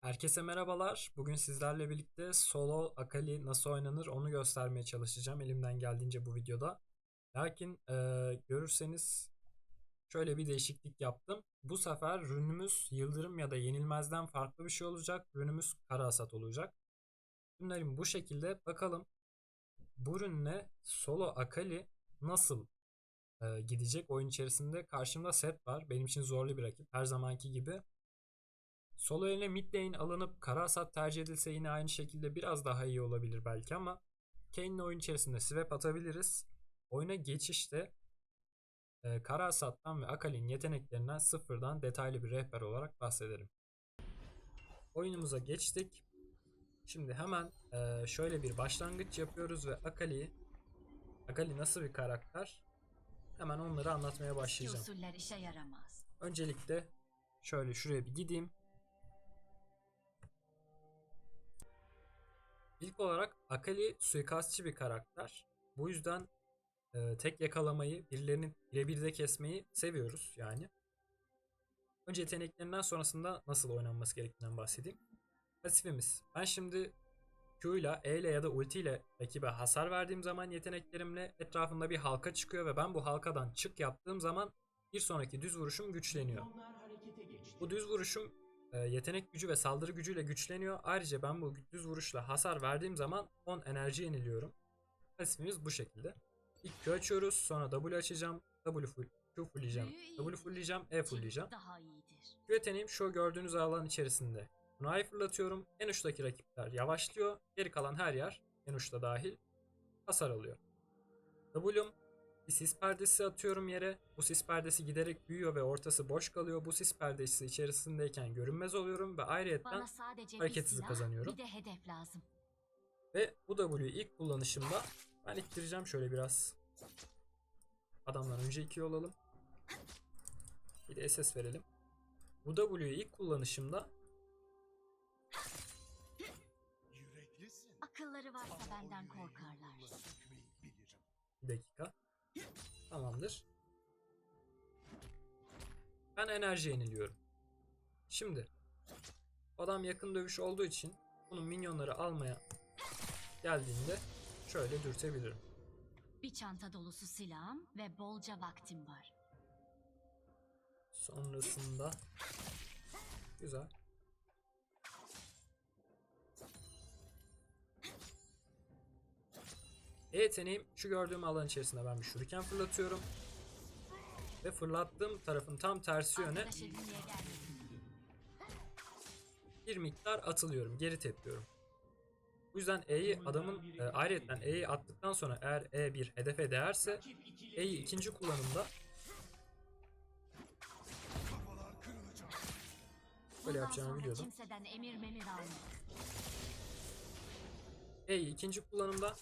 Herkese merhabalar. Bugün sizlerle birlikte solo Akali nasıl oynanır onu göstermeye çalışacağım elimden geldiğince bu videoda. Lakin e, görürseniz şöyle bir değişiklik yaptım. Bu sefer rünümüz yıldırım ya da yenilmezden farklı bir şey olacak. Rünümüz kara hasat olacak. Rünlerim bu şekilde. Bakalım bu rünle solo Akali nasıl e, gidecek oyun içerisinde. Karşımda set var. Benim için zorlu bir rakip. Her zamanki gibi. Solo eline mid lane alınıp kara hasat tercih edilse yine aynı şekilde biraz daha iyi olabilir belki ama Kane'le oyun içerisinde swap atabiliriz. Oyuna geçişte e, kara hasattan ve Akali'nin yeteneklerinden sıfırdan detaylı bir rehber olarak bahsederim. Oyunumuza geçtik. Şimdi hemen e, şöyle bir başlangıç yapıyoruz ve Akali'yi Akali nasıl bir karakter? Hemen onları anlatmaya başlayacağım. Öncelikle şöyle şuraya bir gideyim. İlk olarak Akali suikastçı bir karakter. Bu yüzden e, tek yakalamayı, birilerinin birebir de kesmeyi seviyoruz yani. Önce yeteneklerinden sonrasında nasıl oynanması gerektiğinden bahsedeyim. Pasifimiz. Ben şimdi Q ile, E ile ya da ulti ile rakibe hasar verdiğim zaman yeteneklerimle etrafında bir halka çıkıyor ve ben bu halkadan çık yaptığım zaman bir sonraki düz vuruşum güçleniyor. Bu düz vuruşum yetenek gücü ve saldırı gücüyle güçleniyor. Ayrıca ben bu düz vuruşla hasar verdiğim zaman 10 enerji yeniliyorum. Pasifimiz bu şekilde. İlk Q açıyoruz, sonra W açacağım, W full, Q fullleyeceğim, W fullleyeceğim, E fullleyeceğim. Q yeteneğim şu gördüğünüz alan içerisinde. Kuna'yı fırlatıyorum. En uçtaki rakipler yavaşlıyor. Geri kalan her yer en uçta dahil hasar alıyor. W'm bir sis perdesi atıyorum yere. Bu sis perdesi giderek büyüyor ve ortası boş kalıyor. Bu sis perdesi içerisindeyken görünmez oluyorum ve ayrıyetten hareket hızı kazanıyorum. bir de hedef lazım. Ve bu W'yu ilk kullanışımda ben ittireceğim şöyle biraz. Adamdan önce iki olalım. Bir de SS verelim. Bu W'yu ilk kullanışımda Yüreklisin. Akılları varsa benden korkarlar. Bir dakika. Tamamdır. Ben enerji yeniliyorum. Şimdi adam yakın dövüş olduğu için bunun minyonları almaya geldiğinde şöyle dürtebilirim. Bir çanta dolusu silahım ve bolca vaktim var. Sonrasında güzel. E yeteneğim şu gördüğüm alan içerisinde ben bir şuriken fırlatıyorum. Ve fırlattığım tarafın tam tersi yöne bir miktar atılıyorum. Geri tepiyorum. Bu yüzden E'yi adamın e, ayrıyetten E'yi attıktan sonra eğer E bir hedefe değerse E'yi ikinci kullanımda böyle yapacağımı biliyordum. E'yi ikinci kullanımda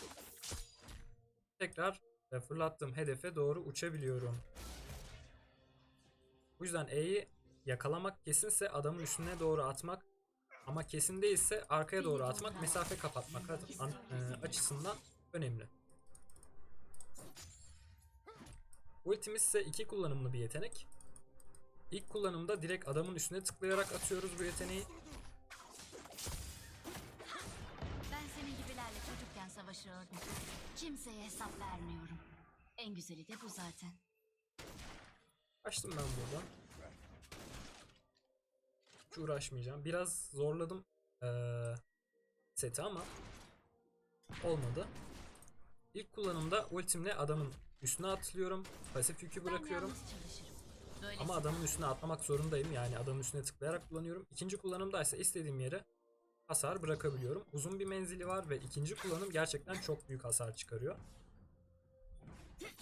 tekrar e, fırlattığım hedefe doğru uçabiliyorum. Bu yüzden E'yi yakalamak kesinse adamın üstüne doğru atmak ama kesin değilse arkaya doğru atmak mesafe kapatmak e, açısından önemli. Ultimiz ise iki kullanımlı bir yetenek. İlk kullanımda direkt adamın üstüne tıklayarak atıyoruz bu yeteneği. Çocukken savaşıyordum. Kimseye hesap vermiyorum. En güzeli de bu zaten. Açtım ben buradan. Hiç uğraşmayacağım. Biraz zorladım eee, seti ama olmadı. İlk kullanımda ultimle adamın üstüne atlıyorum. Pasif yükü bırakıyorum. Ama adamın üstüne atlamak zorundayım. Yani adamın üstüne tıklayarak kullanıyorum. İkinci kullanımda ise istediğim yere hasar bırakabiliyorum. Uzun bir menzili var ve ikinci kullanım gerçekten çok büyük hasar çıkarıyor.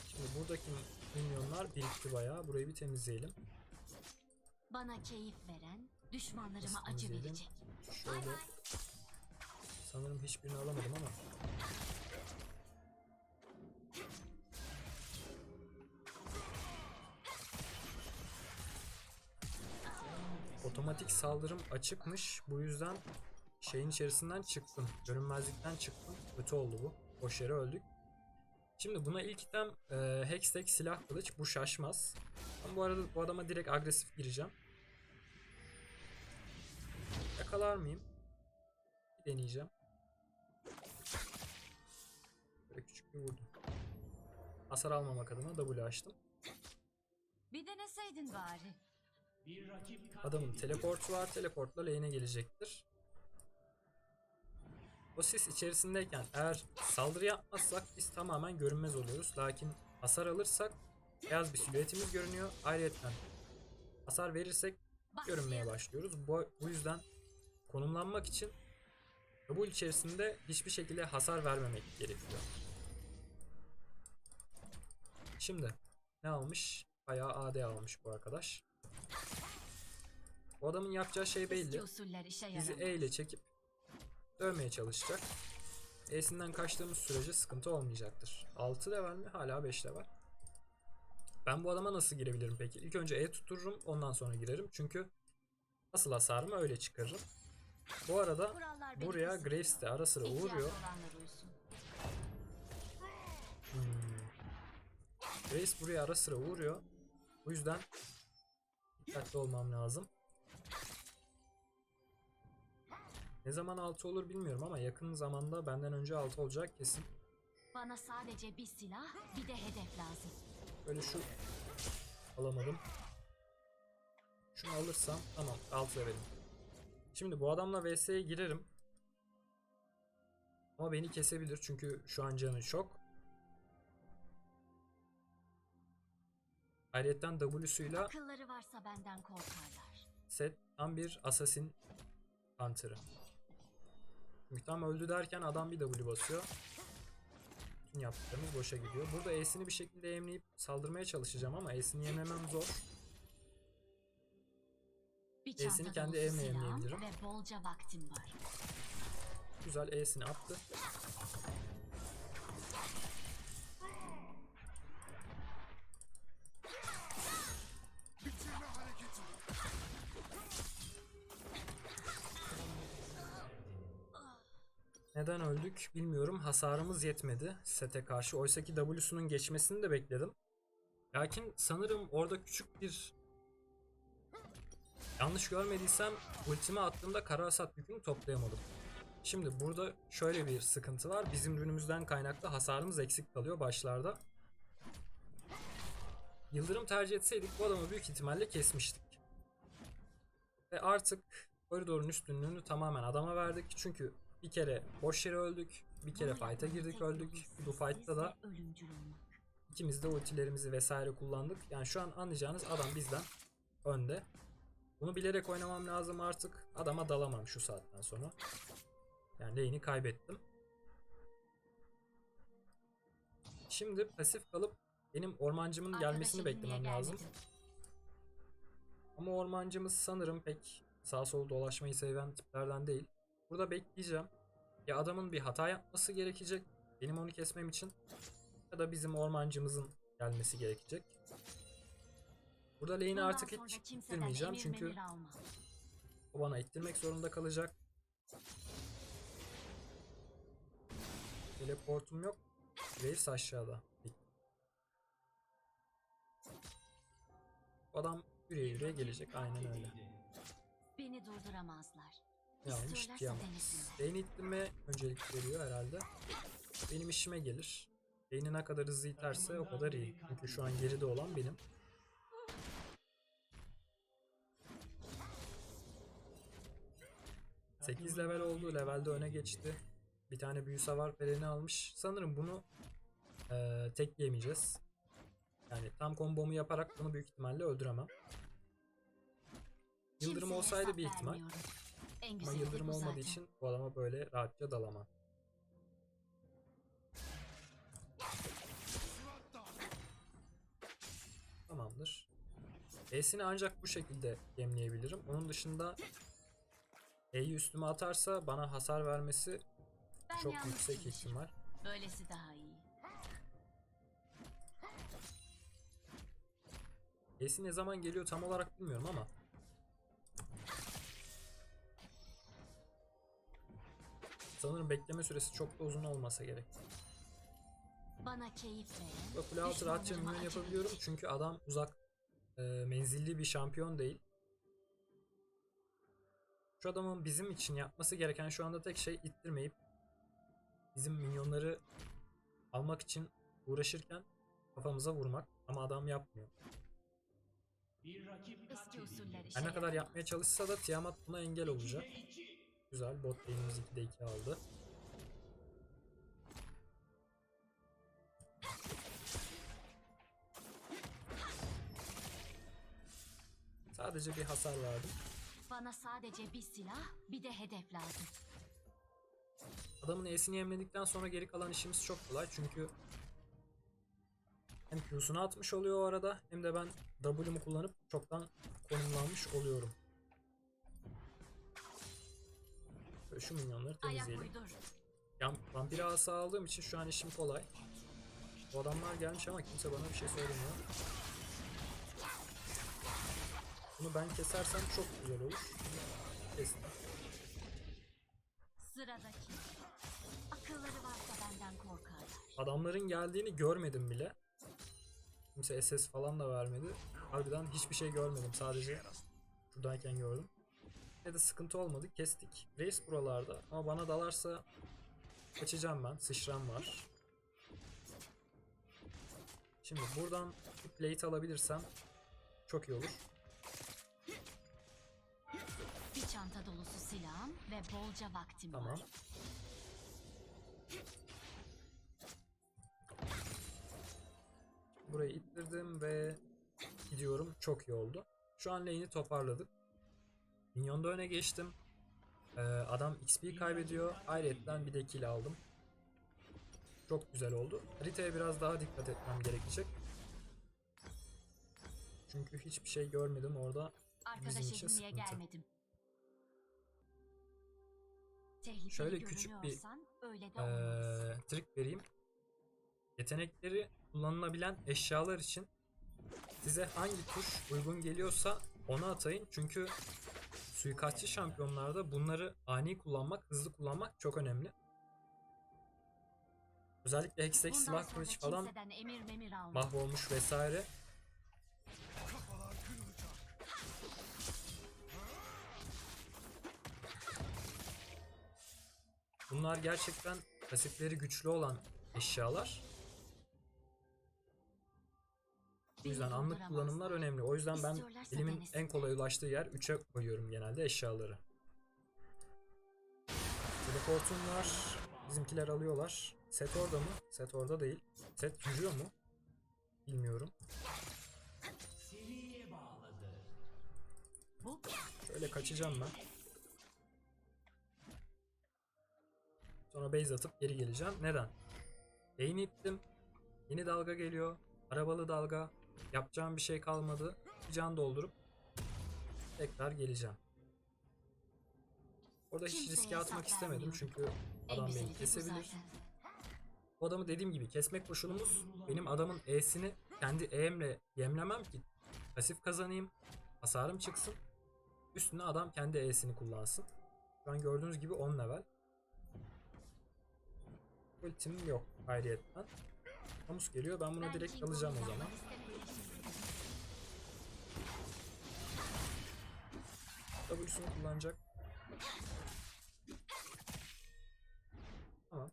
Şimdi buradaki minyonlar birikti bayağı. Burayı bir temizleyelim. bana keyif veren, düşmanlarıma acı verecek. Şöyle sanırım hiçbirini alamadım ama otomatik saldırım açıkmış. Bu yüzden şeyin içerisinden çıktım. Görünmezlikten çıktım. Kötü oldu bu. Boş yere öldük. Şimdi buna ilk item e, Hextech silah kılıç. Bu şaşmaz. Ben bu arada bu adama direkt agresif gireceğim. Yakala yakalar mıyım? Bir deneyeceğim. Böyle küçük bir vurdum. Hasar almamak adına W açtım. Bir deneseydin bari. Adamın teleportu var. Teleportla lane'e gelecektir. O sis içerisindeyken eğer saldırı yapmazsak biz tamamen görünmez oluyoruz. Lakin hasar alırsak beyaz bir silüetimiz görünüyor. Ayrıca hasar verirsek görünmeye başlıyoruz. Bu, bu yüzden konumlanmak için bu içerisinde hiçbir şekilde hasar vermemek gerekiyor. Şimdi ne almış? Bayağı AD almış bu arkadaş. Bu adamın yapacağı şey belli. Bizi. E ile çekip dövmeye çalışacak. E'sinden kaçtığımız sürece sıkıntı olmayacaktır. 6 level mi? Hala 5 level. Ben bu adama nasıl girebilirim peki? İlk önce E tuttururum ondan sonra girerim. Çünkü asıl hasarımı öyle çıkarırım. Bu arada buraya. Graves de ara sıra uğruyor. Hmm. Graves buraya ara sıra uğruyor. Bu yüzden dikkatli olmam lazım. Ne zaman 6 olur bilmiyorum ama yakın zamanda benden önce 6 olacak kesin. Bana sadece bir silah, bir de hedef lazım. Böyle şu alamadım. Şunu alırsam tamam 6 levelim. Şimdi bu adamla vs'ye girerim. Ama beni kesebilir çünkü şu an canı çok. Ayrıca W'suyla Akılları varsa benden korkarlar. set tam bir assassin hunter'ı. Tam öldü derken adam bir W basıyor. Bütün yaptıklarımız boşa gidiyor. Burada E'sini bir şekilde yemleyip saldırmaya çalışacağım ama E'sini yememem zor. E'sini kendi yemleyebilirim. ve bolca vaktim var. Güzel E'sini attı. Neden öldük bilmiyorum. Hasarımız yetmedi sete karşı. Oysaki W'sunun geçmesini de bekledim. Lakin sanırım orada küçük bir yanlış görmediysem ultimi attığımda kara hasat yükünü toplayamadım. Şimdi burada şöyle bir sıkıntı var. Bizim ürünümüzden kaynaklı hasarımız eksik kalıyor başlarda. Yıldırım tercih etseydik bu adamı büyük ihtimalle kesmiştik. Ve artık koridorun üstünlüğünü tamamen adama verdik. Çünkü bir kere boş yere öldük. Bir kere fight'a girdik öldük. Bu fight'ta da ikimiz de ultilerimizi vesaire kullandık. Yani şu an anlayacağınız adam bizden önde. Bunu bilerek oynamam lazım artık. Adama dalamam şu saatten sonra. Yani lane'i kaybettim. Şimdi pasif kalıp benim ormancımın gelmesini beklemem lazım. Ama ormancımız sanırım pek sağ sol dolaşmayı seven tiplerden değil. Burada bekleyeceğim. Ya adamın bir hata yapması gerekecek. Benim onu kesmem için. Ya da bizim ormancımızın gelmesi gerekecek. Burada lane'i artık hiç ittirmeyeceğim. Çünkü o bana ittirmek zorunda kalacak. Teleportum yok. Graves aşağıda. Adam yürüye yürüye gelecek. Aynen öyle. Beni durduramazlar. İstiyorlarsa Diamond. denesinler. Lane'i ittirmeye öncelik veriyor herhalde. Benim işime gelir. Lane'i ne kadar hızlı iterse o kadar iyi. Çünkü şu an geride olan benim. Sekiz level oldu. Levelde öne geçti. Bir tane büyü savar pelerini almış. Sanırım bunu eee tekleyemeyeceğiz. Yani tam kombomu yaparak bunu büyük ihtimalle öldüremem. Yıldırım olsaydı bir ihtimal. En Ama yıldırım olmadığı zaten. için bu adama böyle rahatça dalamam. Tamamdır. E'sini ancak bu şekilde yemleyebilirim. Onun dışında E'yi üstüme atarsa bana hasar vermesi Ben çok yüksek ihtimal. Böylesi daha iyi. E'si ne zaman geliyor tam olarak bilmiyorum ama sanırım bekleme süresi çok da uzun olmasa gerek. Bana keyif veren, Ve kule altı rahatça minyon yapabiliyorum çünkü adam uzak e, menzilli bir şampiyon değil. Şu adamın bizim için yapması gereken şu anda tek şey ittirmeyip bizim minyonları almak için uğraşırken kafamıza vurmak. Ama adam yapmıyor. Her ne kadar yapmaya çalışsa da Tiamat buna engel olacak. Güzel bot lane'imiz 2'de 2 aldı. Sadece bir hasar verdim. Bana sadece bir silah, bir de hedef lazım. Adamın E'sini yemledikten sonra geri kalan işimiz çok kolay çünkü hem Q'sunu atmış oluyor o arada hem de ben W'mu kullanıp çoktan konumlanmış oluyorum. Böyle şu minyonları temizleyelim. uydur. Yani vampir asa aldığım için şu an işim kolay. Bu adamlar gelmiş ama kimse bana bir şey söylemiyor. Bunu ben kesersem çok güzel olur. Kestim. Sıradaki. Akılları varsa benden korkarlar. Adamların geldiğini görmedim bile. Kimse SS falan da vermedi. Harbiden hiçbir şey görmedim. Sadece şuradayken gördüm. Ya da sıkıntı olmadı. Kestik. Reis buralarda. Ama bana dalarsa kaçacağım ben. Sıçram var. Şimdi buradan bir plate alabilirsem çok iyi olur. Bir çanta dolusu silahım ve bolca vaktim Tamam. var. Burayı ittirdim ve gidiyorum. Çok iyi oldu. Şu an lane'i toparladık. Minyonda öne geçtim. Ee, adam XP kaybediyor. Ayrıca bir de kill aldım. Çok güzel oldu. Haritaya biraz daha dikkat etmem gerekecek. Çünkü hiçbir şey görmedim orada. Arkadaş Bizim için sıkıntı. gelmedim. Tehlikeli Şöyle küçük bir, öyle de. Ee, trik vereyim. Yetenekleri kullanılabilen eşyalar için size hangi tuş uygun geliyorsa onu atayın. Çünkü suikastçı şampiyonlarda bunları ani kullanmak, hızlı kullanmak çok önemli. Özellikle silah sonra kılıç falan emir memir mahvolmuş vesaire. Bunlar gerçekten pasifleri güçlü olan eşyalar. O yüzden anlık kullanımlar önemli. O yüzden ben elimin en kolay ulaştığı yer 3'e koyuyorum genelde eşyaları. Teleportum var. Bizimkiler alıyorlar. Set orada mı? Set orada değil. Set yürüyor mu? Bilmiyorum. Şöyle kaçacağım ben. Sonra base atıp geri geleceğim. Neden? Lane'i ittim. Yeni dalga geliyor. Arabalı dalga. Yapacağım bir şey kalmadı. Can doldurup tekrar geleceğim. Orada hiç riske atmak istemedim çünkü adam beni kesebilir. Bu adamı dediğim gibi kesmek koşulumuz benim adamın E'sini kendi E'mle yemlemem ki pasif kazanayım, hasarım çıksın. Üstüne adam kendi E'sini kullansın. Şu an gördüğünüz gibi 10 level. Ultim yok ayrıyetten. Hamus geliyor ben buna Ben direkt alacağım o zaman. W'sunu kullanacak. Tamam.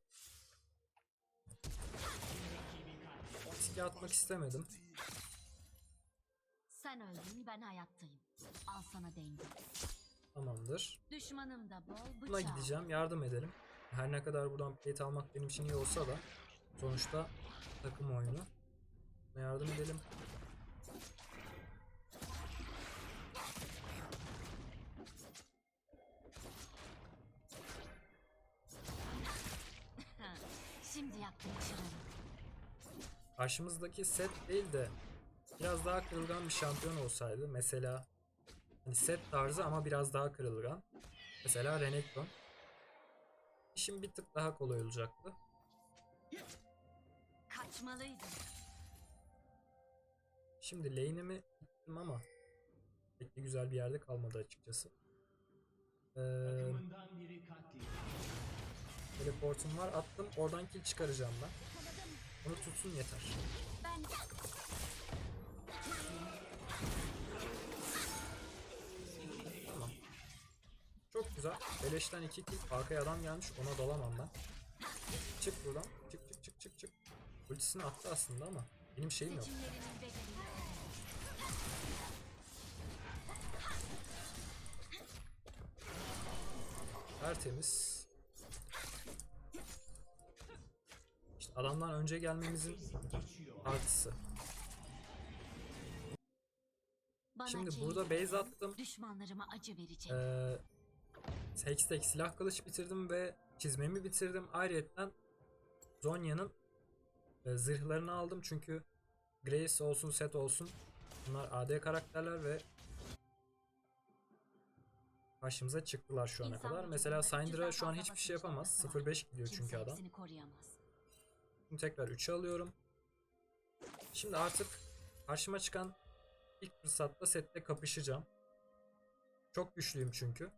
Riske atmak istemedim. Sen öldün ben hayattayım. Al sana denge. Tamamdır. Düşmanım da bol bıçağı. Buna gideceğim. Yardım edelim. Her ne kadar buradan plate almak benim için iyi olsa da sonuçta takım oyunu. Buna yardım edelim. Çırağını. Karşımızdaki set değil de biraz daha kırılgan bir şampiyon olsaydı. Mesela hani set tarzı ama biraz daha kırılgan. Mesela Renekton. İşim bir tık daha kolay olacaktı. Kaçmalıydım. Şimdi lane'imi gittim ama pek de güzel bir yerde kalmadı açıkçası. Ee, teleportum var attım oradan kill çıkaracağım ben. Onu tutsun yeter. Tamam. Çok güzel. Beleşten 2 kill. Arkaya adam gelmiş. Ona dalamam ben. Çık buradan. Çık çık çık çık çık. Ultisini attı aslında ama benim şeyim yok. Tertemiz. Adamdan önce gelmemizin artısı. Bana Şimdi burada base attım. Düşmanlarıma acı verecek. Ee, Hextech silah kılıç bitirdim ve çizmemi bitirdim. Ayrıyeten Zonya'nın e, zırhlarını aldım çünkü Grace olsun set olsun bunlar AD karakterler ve karşımıza çıktılar şu ana İnsan kadar. Mesela Syndra şu an hiçbir şey yapamaz. noktası var. 0-5 gidiyor çünkü adam. Şimdi tekrar 3'e alıyorum. Şimdi artık karşıma çıkan ilk fırsatta sette kapışacağım. Çok güçlüyüm çünkü.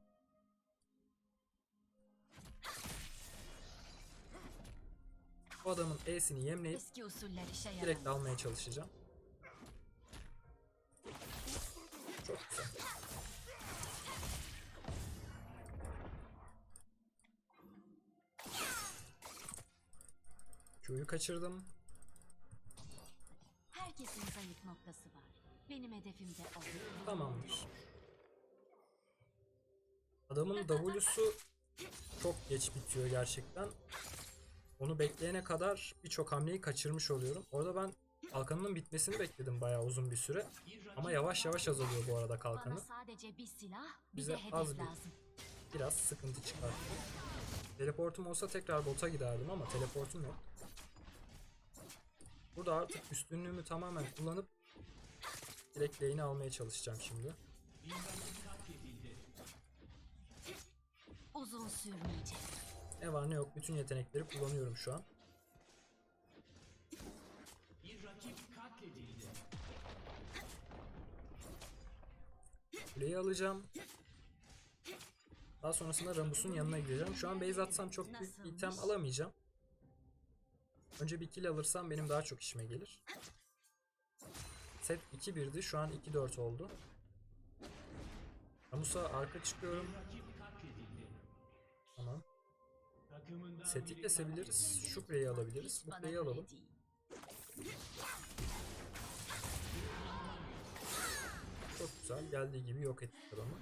Bu adamın E'sini yemleyip direkt almaya çalışacağım. Q'yu kaçırdım. Herkesin zayıf noktası var. Benim hedefim de o. Tamamdır. Adamın W'su çok geç bitiyor gerçekten. Onu bekleyene kadar birçok hamleyi kaçırmış oluyorum. Orada ben kalkanının bitmesini bekledim bayağı uzun bir süre. Ama yavaş yavaş azalıyor bu arada kalkanı. sadece bir silah, bir Bize az bir- lazım. Biraz sıkıntı çıkarttı. Teleportum olsa tekrar bota giderdim ama teleportum yok. Burada artık üstünlüğümü tamamen kullanıp direkt lane'i almaya çalışacağım şimdi. Uzun sürmeyecek. Ne var ne yok bütün yetenekleri kullanıyorum şu an. Kuleyi alacağım. Daha sonrasında Rambus'un yanına gideceğim. Şu an base atsam çok büyük bir item alamayacağım. Önce bir kill alırsam benim daha çok işime gelir. Set 2-1'di. Şu an 2-4 oldu. Ramus'a arka çıkıyorum. Tamam. Seti kesebiliriz. Şu kuleyi alabiliriz. Bu Bana kuleyi göre alalım. Çok güzel. Geldiği gibi yok ettik adamı.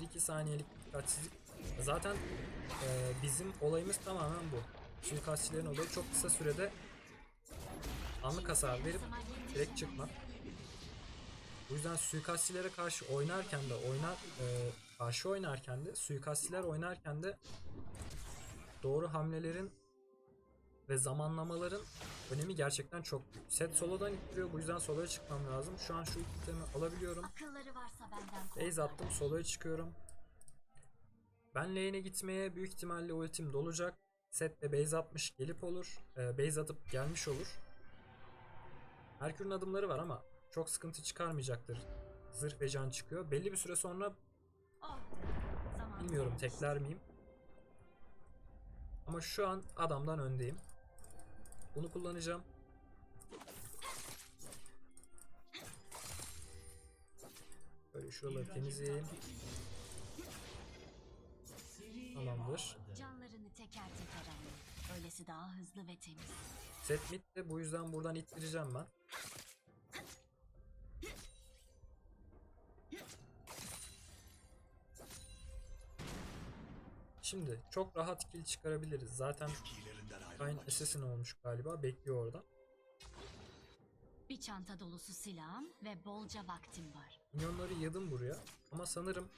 1-2 saniyelik dikkatsizlik. Zaten e, bizim olayımız tamamen bu. Suikastçilerin olayı çok kısa sürede anlık hasar verip direkt çıkmak. Bu yüzden suikastçilere karşı oynarken de oynar e, karşı oynarken de suikastçiler oynarken de doğru hamlelerin ve zamanlamaların önemi gerçekten çok büyük. Set solodan ittiriyor bu yüzden soloya çıkmam lazım. Şu an şu itemi alabiliyorum. Base attım soloya çıkıyorum. Ben lane'e gitmeye büyük ihtimalle ultim dolacak. Set de base atmış gelip olur. E, base atıp gelmiş olur. Merkür'ün adımları var ama çok sıkıntı çıkarmayacaktır. Zırh ve can çıkıyor. Belli bir süre sonra bilmiyorum tekler miyim. Ama şu an adamdan öndeyim. Bunu kullanacağım. Böyle şuraları temizleyeyim. Tamamdır. Canlarını teker teker alın. Öylesi daha hızlı ve temiz. Set mid de bu yüzden buradan ittireceğim ben. Şimdi çok rahat kill çıkarabiliriz. Zaten Kayn assassin olmuş galiba. Bekliyor orada. Bir çanta dolusu silahım ve bolca vaktim var. Minyonları yığdım buraya. Ama sanırım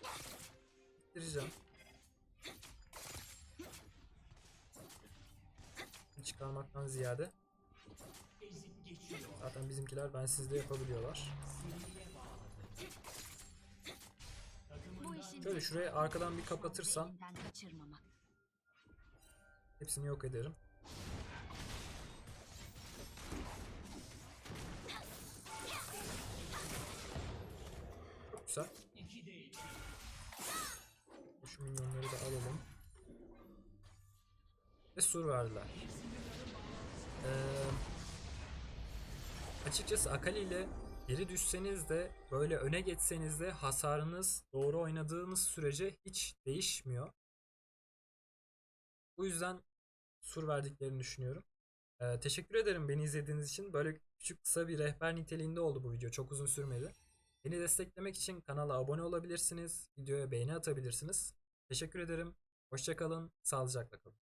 ittireceğim. Çıkarmaktan ziyade. Zaten bizimkiler bensizde yapabiliyorlar. Şöyle şuraya arkadan bir kapatırsam hepsini yok ederim. Çok güzel. Şu minyonları da alalım. Sur verdiler. Ee, açıkçası Akali ile geri düşseniz de böyle öne geçseniz de hasarınız doğru oynadığınız sürece hiç değişmiyor. Bu yüzden sur verdiklerini düşünüyorum. Ee, teşekkür ederim beni izlediğiniz için. Böyle küçük kısa bir rehber niteliğinde oldu bu video. Çok uzun sürmedi. Beni desteklemek için kanala abone olabilirsiniz. Videoya beğeni atabilirsiniz. Teşekkür ederim. Hoşçakalın. Sağlıcakla kalın.